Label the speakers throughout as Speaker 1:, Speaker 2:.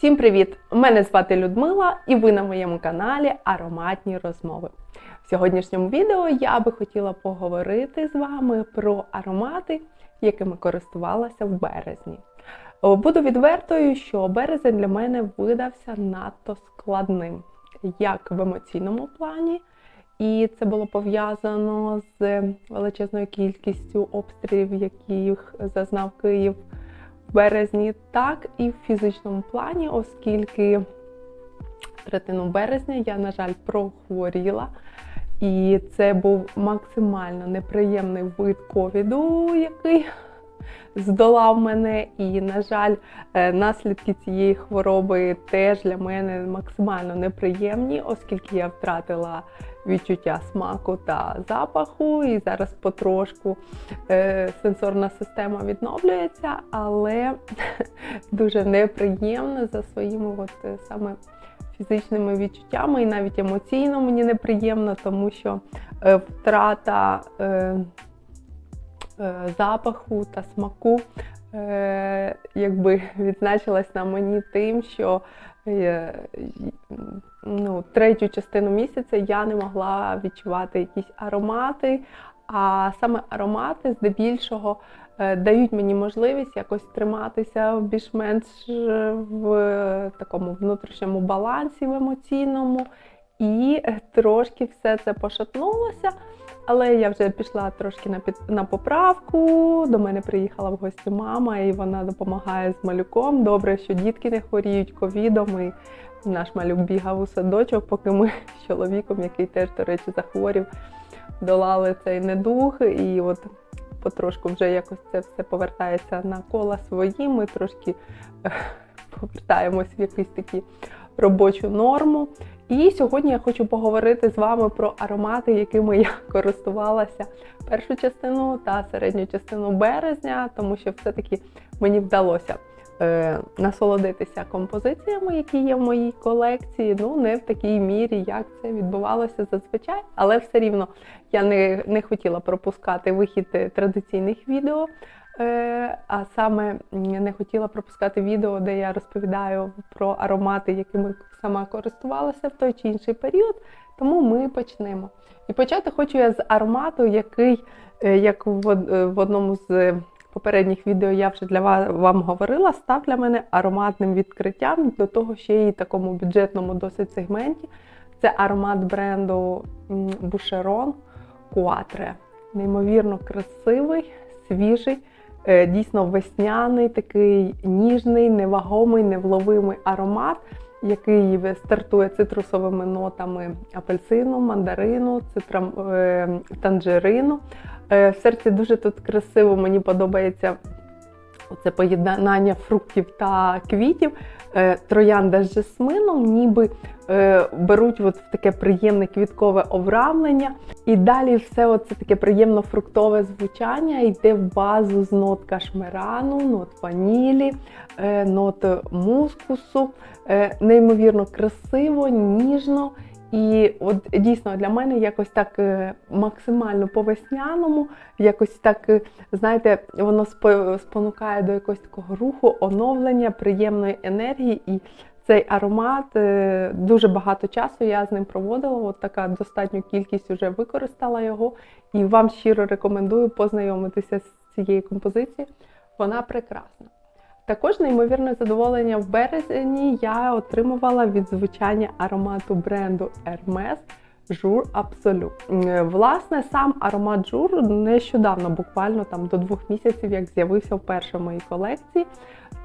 Speaker 1: Всім привіт! Мене звати Людмила і ви на моєму каналі Ароматні розмови. В сьогоднішньому відео я би хотіла поговорити з вами про аромати, якими користувалася в березні. Буду відвертою, що березень для мене видався надто складним, як в емоційному плані, і це було пов'язано з величезною кількістю обстрілів, яких зазнав Київ березні, так і в фізичному плані, оскільки третину березня я, на жаль, прохворіла. І це був максимально неприємний вид ковіду, який здолав мене. І, на жаль, е, наслідки цієї хвороби теж для мене максимально неприємні, оскільки я втратила відчуття смаку та запаху. І зараз потрошку е, сенсорна система відновлюється, але дуже неприємно за своїми от е, саме. Фізичними відчуттями і навіть емоційно мені неприємно, тому що втрата запаху та смаку е, якби відзначилась на мені тим, що е, ну, третю частину місяця я не могла відчувати якісь аромати, а саме аромати здебільшого е, дають мені можливість якось триматися більш-менш е, в такому внутрішньому балансі в емоційному. І трошки все це пошатнулося. Але я вже пішла трошки на під на поправку. До мене приїхала в гості мама, і вона допомагає з малюком. Добре, що дітки не хворіють ковідом. І наш малюк бігав у садочок, поки ми з чоловіком, який теж, до речі, захворів, долали цей недуг. І от потрошку вже якось це все повертається на кола свої. Ми трошки повертаємось в якісь такі робочу норму. І сьогодні я хочу поговорити з вами про аромати, якими я користувалася першу частину та середню частину березня, тому що все-таки мені вдалося е, насолодитися композиціями, які є в моїй колекції. Ну, не в такій мірі, як це відбувалося зазвичай, але все рівно я не, не хотіла пропускати вихід традиційних відео. Е, а саме не хотіла пропускати відео, де я розповідаю про аромати, якими сама користувалася в той чи інший період. Тому ми почнемо. І почати хочу я з аромату, який, е, як в одному з попередніх відео я вже для вас вам говорила, став для мене ароматним відкриттям до того, ще й такому бюджетному досить сегменті. Це аромат бренду Boucheron Quatre. Неймовірно красивий, свіжий. Е, дійсно весняний, такий ніжний, невагомий, невловимий аромат, який стартує цитрусовими нотами апельсину, мандарину, цитрам, е, танжерину. Е, в серці дуже тут красиво, мені подобається Оце поєднання фруктів та квітів, е, троянда з жасмином, ніби е, беруть от в таке приємне квіткове обрамлення. І далі все оце таке приємно фруктове звучання йде в базу з нот кашмирану, нот ванілі, е, нот мускусу. Неймовірно красиво, ніжно. І от дійсно для мене якось так е, максимально по весняному, якось так, е, знаєте, воно спонукає до якогось такого руху, оновлення, приємної енергії. І цей аромат е, дуже багато часу я з ним проводила. От така достатню кількість вже використала його. І вам щиро рекомендую познайомитися з цією композицією. Вона прекрасна. Також неймовірне задоволення в березні я отримувала від звучання аромату бренду Hermes Jour Absolu. Власне, сам аромат Jour нещодавно, буквально там до двох місяців, як з'явився вперше в моїй колекції.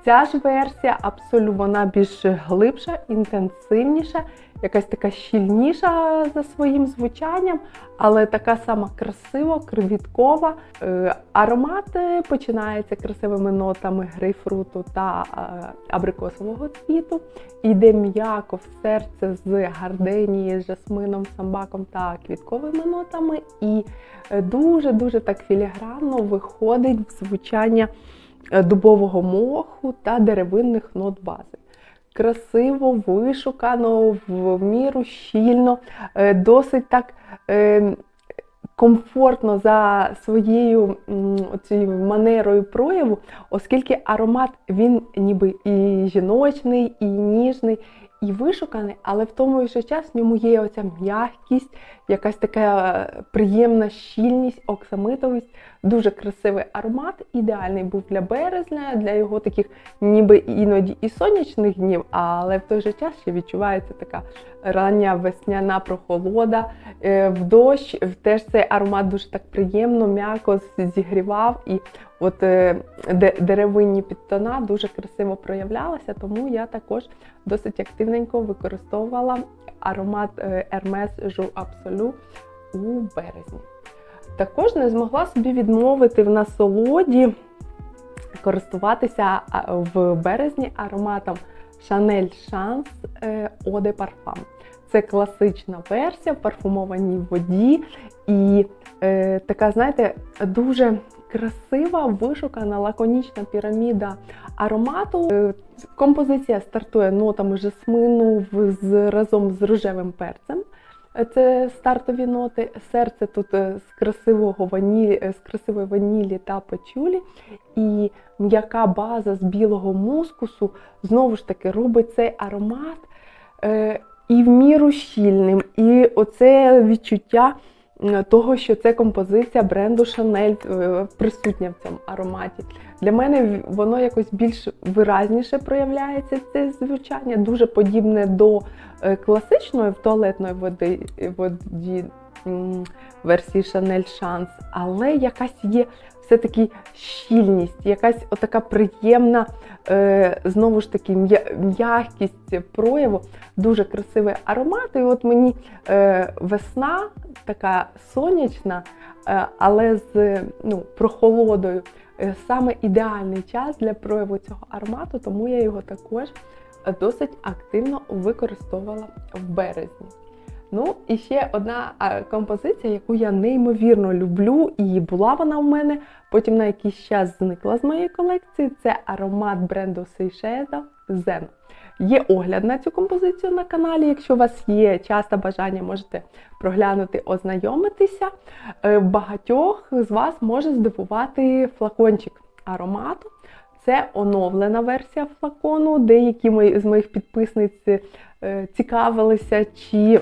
Speaker 1: Ця ж версія Absolu, вона більш глибша, інтенсивніша якась така щільніша за своїм звучанням, але така сама красива, кривіткова. Е, аромат починається красивими нотами грейпфруту та е, абрикосового цвіту. Йде м'яко в серце з гарденії, з жасмином, самбаком та квітковими нотами. І дуже-дуже так філігранно виходить в звучання дубового моху та деревинних нот бази. Красиво, вишукано, в міру щільно, е, досить так е, комфортно за своєю м, оцією манерою прояву, оскільки аромат він ніби і жіночний, і ніжний, і вишуканий, але в тому же час в ньому є оця м'якість, якась така е, приємна щільність, оксамитовість, дуже красивий аромат, ідеальний був для березня, для його таких ніби іноді і сонячних днів, але в той же час ще відчувається така рання весняна прохолода. Е, В дощ теж цей аромат дуже так приємно, м'яко зігрівав, і от е, деревинні підтона дуже красиво проявлялися, тому я також досить активненько використовувала аромат е, Hermes Jour Absolu у березні. Також не змогла собі відмовити в насолоді користуватися в березні ароматом Chanel Chance е, Eau de Parfum. Це класична версія в парфумованій воді і е, така, знаєте, дуже красива, вишукана, лаконічна піраміда аромату. Е, композиція стартує нотами жасмину в- з, разом з рожевим перцем. Це стартові ноти. Серце тут е, з красивого ванілі, е, з красивої ванілі та печулі, І м'яка база з білого мускусу знову ж таки робить цей аромат е, і в міру щільним. І оце відчуття того, що це композиція бренду е, присутня в цьому ароматі. Для мене воно якось більш виразніше проявляється це звучання, дуже подібне до е, класичної в туалетної води, воді версії Шанель Шанс, але якась є все-таки щільність, якась отака приємна, е, знову ж таки, м'якість прояву, дуже красивий аромат. І от мені е, весна така сонячна, е, але з ну, прохолодою. Саме ідеальний час для прояву цього аромату, тому я його також досить активно використовувала в березні. Ну, і ще одна композиція, яку я неймовірно люблю, і була вона в мене, потім на якийсь час зникла з моєї колекції. Це аромат бренду Seychelles Zen. Є огляд на цю композицію на каналі. Якщо у вас є час та бажання, можете проглянути, ознайомитися. Е, Багатьох з вас може здивувати флакончик аромату. Це оновлена версія флакону. Деякі з моїх підписниць е, цікавилися, чи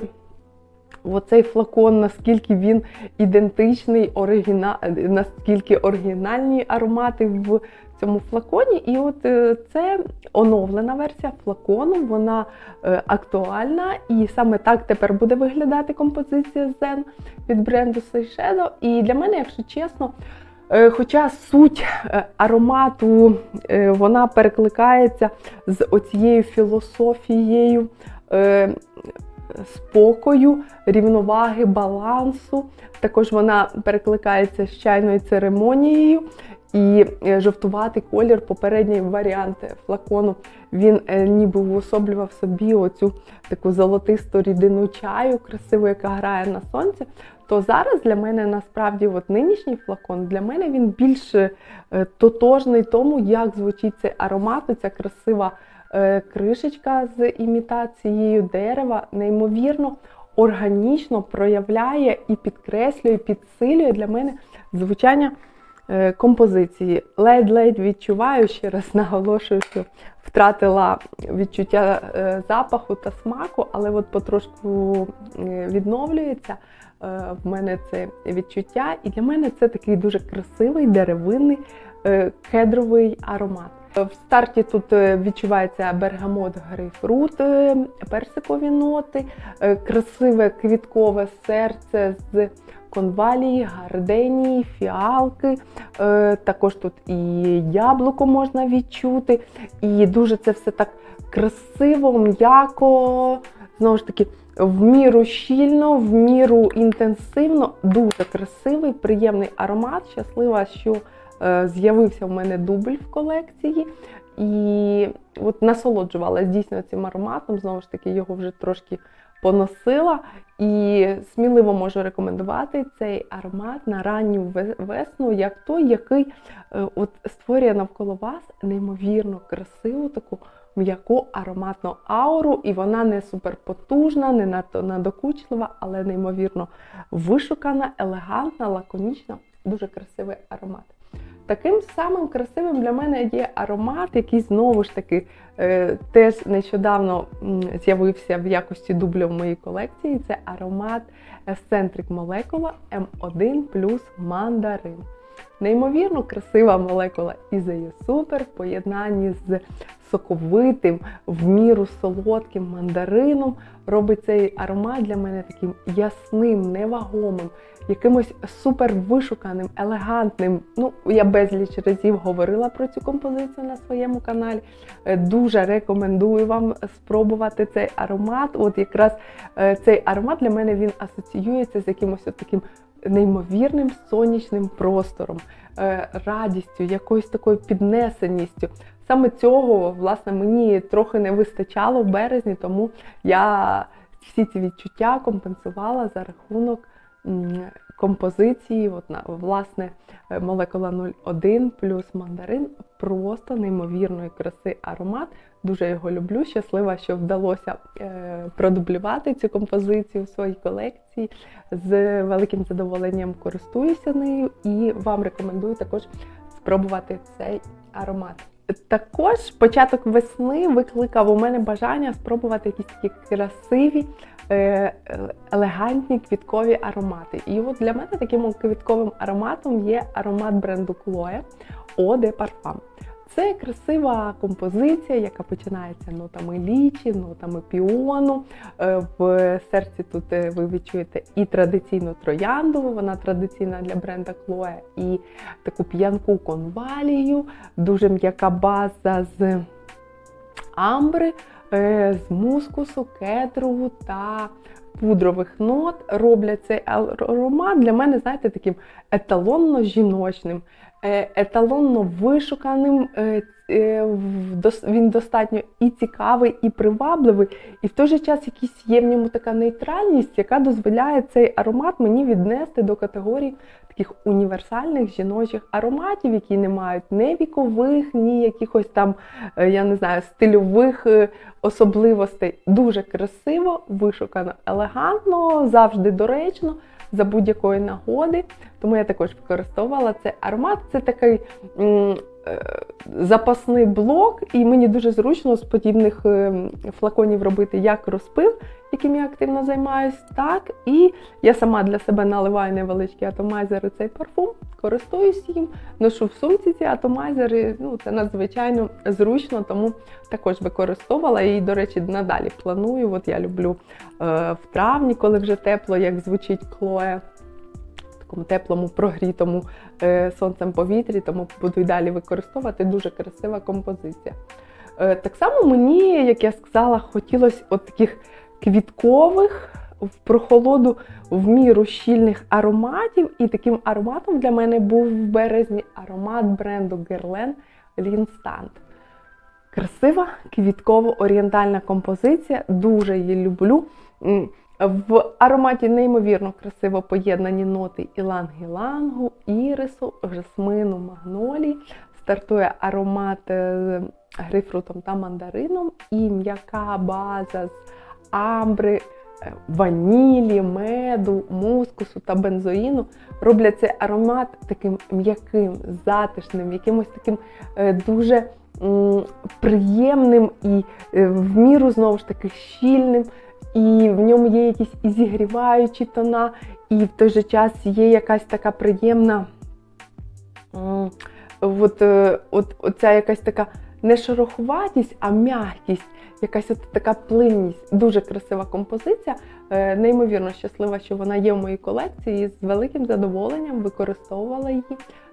Speaker 1: оцей флакон, наскільки він ідентичний, оригіна... наскільки оригінальні аромати в цьому флаконі. І от е, це оновлена версія флакону, вона е, актуальна, і саме так тепер буде виглядати композиція Zen від бренду Seychelles. І для мене, якщо чесно, е, Хоча суть аромату вона перекликається з оцією філософією спокою, рівноваги, балансу. Також вона перекликається з чайною церемонією. І е, жовтуватий колір, попередній варіант флакону, він е, ніби уособлював собі оцю таку золотисту рідину чаю, красиву, яка грає на сонці. То зараз для мене насправді от нинішній флакон для мене він більш е, тотожний тому, як звучить цей аромат, ця красива кришечка з імітацією дерева, неймовірно органічно проявляє і підкреслює, підсилює для мене звучання е, композиції. Ледь-ледь відчуваю, ще раз наголошую, що втратила відчуття е, запаху та смаку, але от потрошку е, відновлюється е, в мене це відчуття. І для мене це такий дуже красивий деревинний е, кедровий аромат. В старті тут е, відчувається бергамот, грейпфрут, е, персикові ноти, е, красиве квіткове серце з конвалії, гарденії, фіалки. Також тут і яблуко можна відчути. І дуже це все так красиво, м'яко, знову ж таки, в міру щільно, в міру інтенсивно, дуже красивий, приємний аромат. Щаслива, що з'явився в мене дубль в колекції. І от насолоджувалася дійсно цим ароматом. Знову ж таки, його вже трошки поносила. І сміливо можу рекомендувати цей аромат на ранню весну, як той, який е, от створює навколо вас неймовірно красиву таку м'яку ароматну ауру, і вона не суперпотужна, не надто надокучлива, але неймовірно вишукана, елегантна, лаконічна, дуже красивий аромат. Таким самим красивим для мене є аромат, який знову ж таки е, теж нещодавно з'явився в якості дубля в моїй колекції. Це аромат Centric Molecula M1 плюс мандарин. Неймовірно красива молекула Ізею Супер в поєднанні з соковитим, в міру солодким мандарином робить цей аромат для мене таким ясним, невагомим, якимось супер вишуканим, елегантним. Ну, я безліч разів говорила про цю композицію на своєму каналі. Е, Дуже рекомендую вам спробувати цей аромат. От якраз е, цей аромат для мене він асоціюється з якимось от таким неймовірним сонячним простором, е, радістю, якоюсь такою піднесеністю. Саме цього, власне, мені трохи не вистачало в березні, тому я всі ці відчуття компенсувала за рахунок композиції, от, власне, е, молекула 01 плюс мандарин. Просто неймовірної краси аромат. Дуже його люблю. Щаслива, що вдалося е, продублювати цю композицію в своїй колекції. З великим задоволенням користуюся нею і вам рекомендую також спробувати цей аромат. Також початок весни викликав у мене бажання спробувати якісь такі красиві, е, елегантні квіткові аромати. І от для мене таким квітковим ароматом є аромат бренду Chloe de Parfum. Це красива композиція, яка починається нотами лічі, нотами піону. Е, В серці тут е, ви відчуєте і традиційну трояндову, вона традиційна для бренда Chloe, і таку п'янку конвалію, дуже м'яка база з амбри, е, з мускусу, кедру та пудрових нот роблять цей аромат для мене, знаєте, таким еталонно жіночним, еталонно вишуканим. е, е, Він достатньо і цікавий, і привабливий, і в той же час якісь є в ньому така нейтральність, яка дозволяє цей аромат мені віднести до категорії таких універсальних жіночих ароматів, які не мають ні вікових, ні якихось там, е, я не знаю, стильових е, особливостей. Дуже красиво, вишукано, елегантно, завжди доречно, за будь-якої нагоди. Тому я також використовувала цей аромат. Це такий запасний блок, і мені дуже зручно з подібних е, флаконів робити як розпив, яким я активно займаюсь, так і я сама для себе наливаю невеличкі атомайзери цей парфум, користуюсь їм, ношу в сумці ці атомайзери. Ну, це надзвичайно зручно, тому також використовувала і, до речі, надалі планую. От я люблю е, в травні, коли вже тепло, як звучить Клоє. Такому теплому, прогрітому е, сонцем повітрі, тому буду й далі використовувати. Дуже красива композиція. Е, так само мені, як я сказала, хотілося от таких квіткових в прохолоду в міру щільних ароматів. І таким ароматом для мене був в березні аромат бренду Guerlain L'instant. Красива квітково-орієнтальна композиція, дуже її люблю. В ароматі неймовірно красиво поєднані ноти іланг-ілангу, ірису, жасмину, магнолії. Стартує аромат е, з грейпфрутом та мандарином і м'яка база з амбри, е, ванілі, меду, мускусу та бензоїну роблять цей аромат таким м'яким, затишним, якимось таким е, дуже приємним і е, в міру знову ж таки щільним. І в ньому є якісь і зігріваючі тона, і в той же час є якась така приємна. От, е, от, оця якась така не шероховатість, а м'якість, якась от така плинність. Дуже красива композиція. Е, Неймовірно щаслива, що вона є в моїй колекції. і З великим задоволенням використовувала її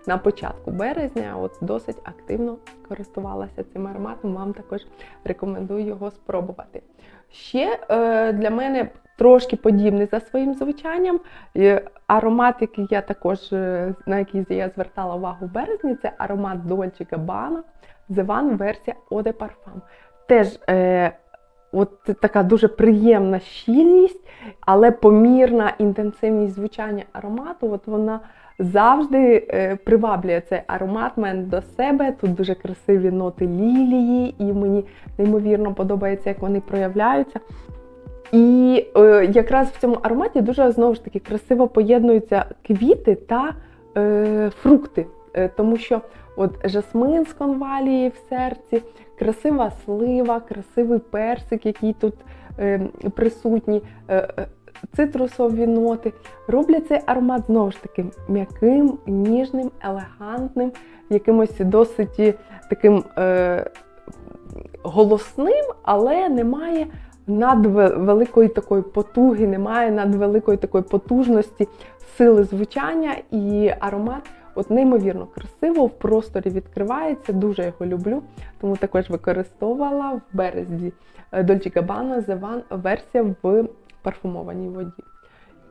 Speaker 1: на початку березня. От досить активно користувалася цим ароматом. Вам також рекомендую його спробувати. Ще е, для мене трошки подібний за своїм звучанням. Е, Аромат, який я також е, на який я звертала увагу в березні, це аромат Dolce Gabbana One версія Eau de Parfum. Теж е, от така дуже приємна щільність, але помірна інтенсивність звучання аромату. От вона завжди е, приваблює цей аромат мене до себе. Тут дуже красиві ноти лілії, і мені неймовірно подобається, як вони проявляються. І е, якраз в цьому ароматі дуже знову ж таки красиво поєднуються квіти та е, фрукти, е, тому що от жасмин з конвалії в серці, красива слива, красивий персик, який тут е, присутній, е, е, цитрусові ноти роблять цей аромат знову ж таки м'яким, ніжним, елегантним, якимось досить таким е, голосним, але немає надвеликої такої потуги, немає надвеликої такої потужності, сили звучання і аромат. От неймовірно красиво в просторі відкривається, дуже його люблю, тому також використовувала в березні Dolce Gabbana The One версія в парфумованій воді.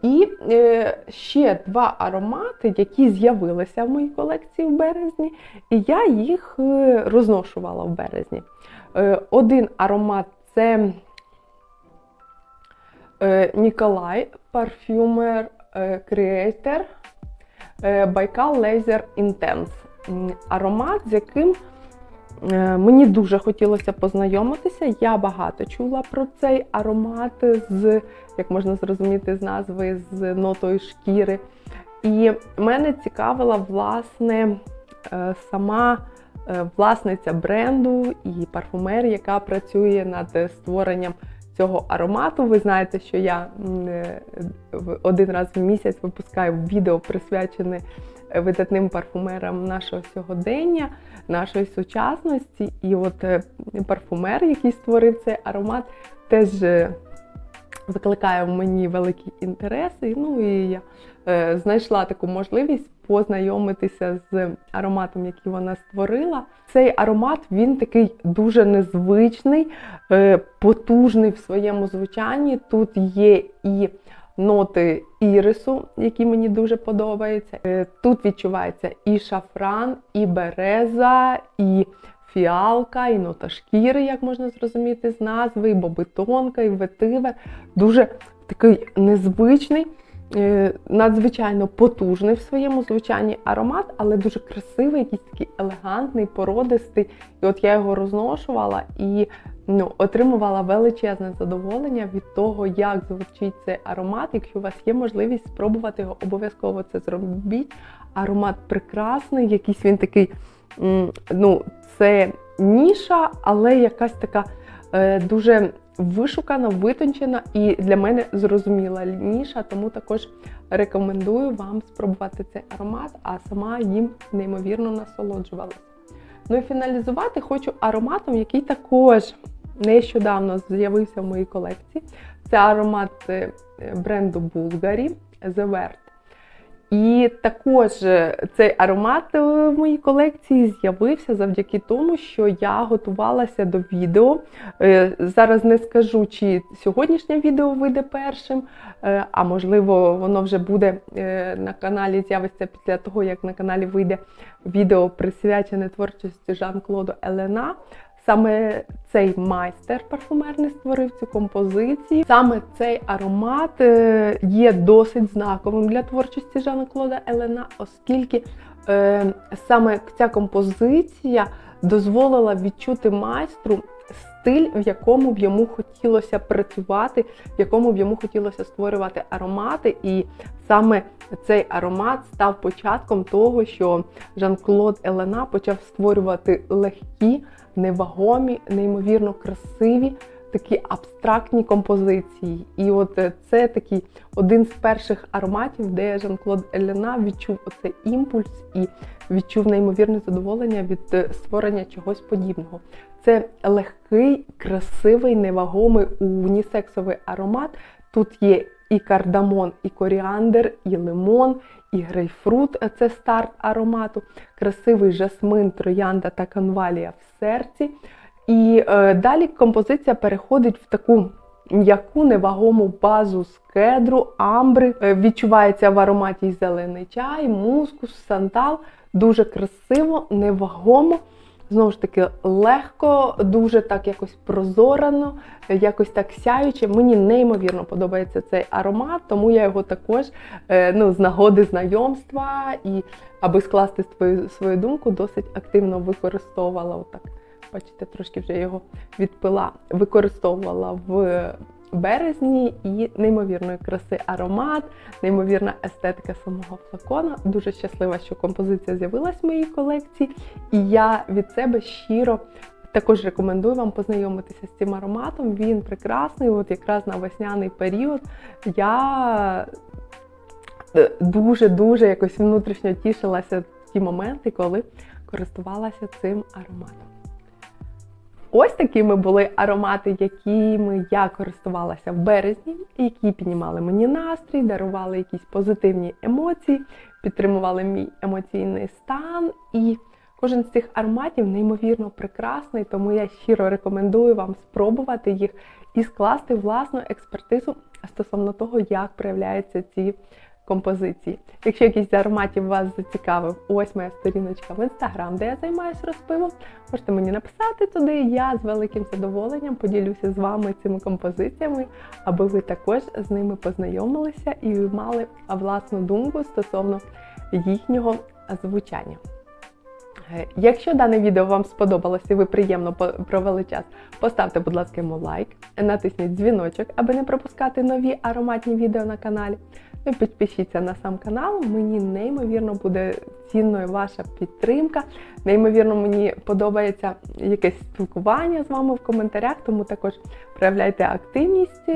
Speaker 1: І е, ще два аромати, які з'явилися в моїй колекції в березні, і я їх е, розношувала в березні. Е, один аромат це е, Ніколай, парфюмер е, Creator е, Baikal Laser Intense. Аромат, з яким мені дуже хотілося познайомитися. Я багато чула про цей аромат з, як можна зрозуміти з назви, з нотою шкіри. І мене цікавила, власне, е, сама е, власниця бренду і парфумер, яка працює над створенням цього аромату. Ви знаєте, що я е, один раз в місяць випускаю відео присвячене е, видатним парфумерам нашого сьогодення, нашої сучасності. І от е, парфумер, який створив цей аромат, теж викликає в мені великий інтерес. Ну, і я знайшла таку можливість познайомитися з ароматом, який вона створила. Цей аромат він такий дуже незвичний, е, потужний в своєму звучанні. Тут є і ноти ірису, які мені дуже подобаються. Е, Тут відчувається і шафран, і береза, і фіалка, і нота шкіри, як можна зрозуміти з назви, і бобитонка, і ветивер. Дуже такий незвичний. Е, Надзвичайно потужний в своєму звучанні аромат, але дуже красивий, якийсь такий елегантний, породистий. І от я його розношувала і ну, отримувала величезне задоволення від того, як звучить цей аромат. Якщо у вас є можливість спробувати його, обов'язково це зробіть. Аромат прекрасний, якийсь він такий, ну, це ніша, але якась така е, дуже вишукана, витончена і для мене зрозуміла ніша, тому також рекомендую вам спробувати цей аромат, а сама їм неймовірно насолоджувалася. Ну і фіналізувати хочу ароматом, який також нещодавно з'явився в моїй колекції. Це аромат е, бренду Bulgari The Vert. І також е, цей аромат е, в моїй колекції з'явився завдяки тому, що я готувалася до відео. Е, Зараз не скажу, чи сьогоднішнє відео вийде першим, а можливо, воно вже буде на каналі, з'явиться після того, як на каналі вийде відео присвячене творчості Жан-Клоду Елена. Саме цей майстер парфумерний створив цю композицію. Саме цей аромат е, є досить знаковим для творчості Жана Клода Елена, оскільки е, саме ця композиція дозволила відчути майстру стиль, в якому б йому хотілося працювати, в якому б йому хотілося створювати аромати. І саме цей аромат став початком того, що Жан-Клод Елена почав створювати легкі, невагомі, неймовірно красиві. Такі абстрактні композиції. І от е, це такий один з перших ароматів, де Жан-Клод Елена відчув оцей імпульс і відчув неймовірне задоволення від е, створення чогось подібного. Це легкий, красивий, невагомий унісексовий аромат. Тут є і кардамон, і коріандр, і лимон, і грейпфрут це старт аромату, красивий жасмин, троянда та канвалія в серці. І е, далі композиція переходить в таку м'яку невагому базу з кедру, амбри. Е, відчувається в ароматі зелений чай, мускус, сантал. Дуже красиво, невагомо. Знову ж таки, легко, дуже так якось прозорано, якось так сяюче. Мені неймовірно подобається цей аромат, тому я його також е, ну, з нагоди знайомства і аби скласти свою, свою думку, досить активно використовувала. Отак, бачите, трошки вже його відпила, використовувала в березні і неймовірної краси аромат, неймовірна естетика самого флакона. Дуже щаслива, що композиція з'явилась в моїй колекції, і я від себе щиро. Також рекомендую вам познайомитися з цим ароматом. Він прекрасний, от якраз на весняний період. Я дуже-дуже якось внутрішньо тішилася в ті моменти, коли користувалася цим ароматом. Ось такими були аромати, якими я користувалася в березні, які піднімали мені настрій, дарували якісь позитивні емоції, підтримували мій емоційний стан. І кожен з цих ароматів неймовірно прекрасний, тому я щиро рекомендую вам спробувати їх і скласти власну експертизу стосовно того, як проявляються ці композиції. Якщо якийсь з ароматів вас зацікавив, ось моя сторіночка в інстаграм, де я займаюся розпивом. Можете мені написати туди. Я з великим задоволенням поділюся з вами цими композиціями, аби ви також з ними познайомилися і мали власну думку стосовно їхнього звучання. Е, Якщо дане відео вам сподобалося і ви приємно провели час, поставте, будь ласка, йому лайк, натисніть дзвіночок, аби не пропускати нові ароматні відео на каналі. Підпишіться на сам канал. Мені неймовірно буде цінною ваша підтримка. Неймовірно, мені подобається якесь спілкування з вами в коментарях, тому також проявляйте активність.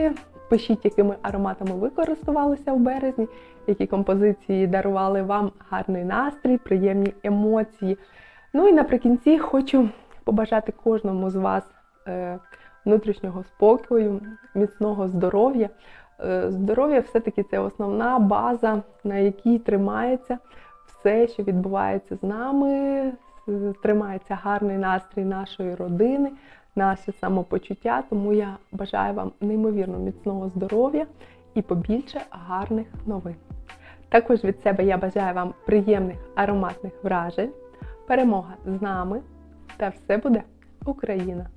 Speaker 1: Пишіть, якими ароматами ви користувалися в березні, які композиції дарували вам гарний настрій, приємні емоції. Ну і наприкінці хочу побажати кожному з вас е, внутрішнього спокою, міцного здоров'я. Е, здоров'я все-таки це основна база, на якій тримається все, що відбувається з нами, тримається гарний настрій нашої родини, наше самопочуття. Тому я бажаю вам неймовірно міцного здоров'я і побільше гарних новин. Також від себе я бажаю вам приємних ароматних вражень, перемога з нами та все буде Україна!